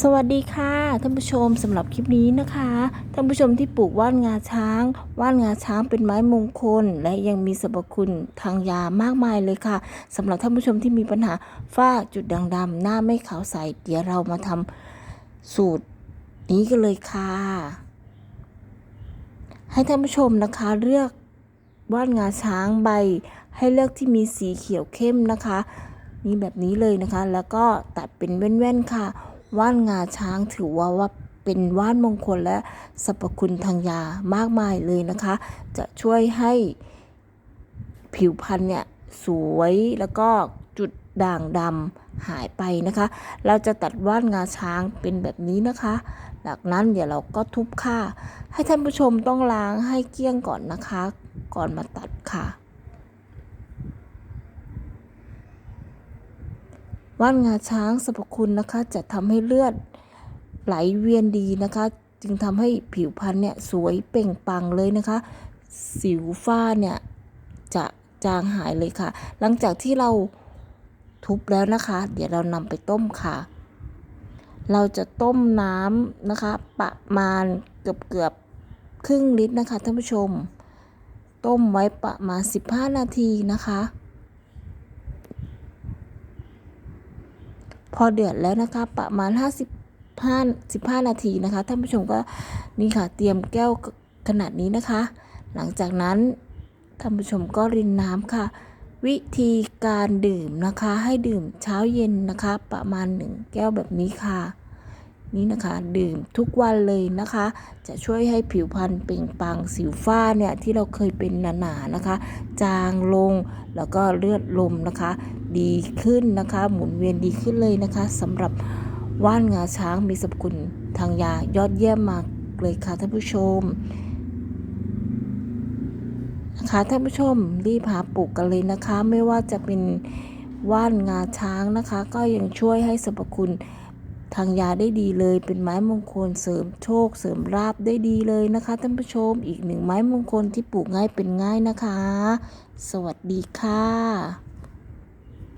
สวัสดีค่ะท่านผู้ชมสำหรับคลิปนี้นะคะท่านผู้ชมที่ปลูกว่านงาช้าง ว่านงาช้างเป็นไม้มงคล และยังมีสรรพคุณทางยามากมายเลยค่ะสำหรับท่านผู้ชมที่มีปัญหาฝ้าจุดด่างดำหน้าไม่ขาวใสเดี๋ยวเรามาทำสูตรนี้กันเลยค่ะ ให้ท่านผู้ชมนะคะเลือกว่านงาช้างใบ ให้เลือกที่มีสีเขียวเข้มนะคะ นี่แบบนี้เลยนะคะ แล้วก็ตัดเป็นแว่นๆค่ะ ว่านงาช้างถือว่าว่าเป็นว่านมงคลและสรรพคุณทางยามากมายเลยนะคะ จะช่วยให้ผิวพรรณเนี่ยสวยแล้วก็จุดด่างดำหายไปนะคะ เราจะตัดว่านงาช้างเป็นแบบนี้นะคะจากนั้นเดี๋ยวเราก็ทุบค่ะ ให้ท่านผู้ชมต้องล้างให้เกลี้ยงก่อนนะคะ ก่อนมาตัดค่ะ ว่านงาช้างสรรพคุณนะคะ จะทำให้เลือดไหลเวียนดีนะคะ จึงทำให้ผิวพรรณเนี่ยสวยเปล่งปังเลยนะคะ สิวฝ้าเนี่ยจะจางหายเลยค่ะ หลังจากที่เราทุบแล้วนะคะ เดี๋ยวเรานำไปต้มค่ะ เราจะต้มน้ำนะคะ ประมาณเกือบเกือบครึ่งลิตรนะคะท่านผู้ชม ต้มไว้ประมาณ 15 นาทีนะคะ พอเดือดแล้วนะคะประมาณ55 15 นาทีนะคะท่านผู้ชมก็นี่ค่ะเตรียมแก้วขนาดนี้นะคะ หลังจากนั้นท่านผู้ชมก็รินน้ำค่ะ วิธีการดื่มนะคะให้ดื่มเช้าเย็นนะคะ ประมาณ 1 แก้วแบบนี้ค่ะ นี่นะคะดื่มทุกวันเลยนะคะ จะช่วยให้ผิวพรรณเปล่งปลั่งสิวฝ้าเนี่ยที่เราเคยเป็นหนาๆนะคะ จางลงแล้วก็เลือดลมนะคะ ดีขึ้นนะคะ หมุนเวียนดีขึ้นเลยนะคะสำหรับว่านงาช้างมีสรรพคุณทางยายอดเยี่ยมมากเลยค่ะท่านผู้ชมนะคะท่านผู้ชมรีบหาปลูกกันเลยนะคะ ไม่ว่าจะเป็นว่านงาช้างนะคะ ก็ยังช่วยให้สรรพคุณทางยาได้ดีเลย เป็นไม้มงคลเสริมโชค เสริมลาบได้ดีเลยนะคะท่านผู้ชมอีกหนึ่งไม้มงคลที่ปลูกง่ายเป็นง่ายนะคะ สวัสดีค่ะ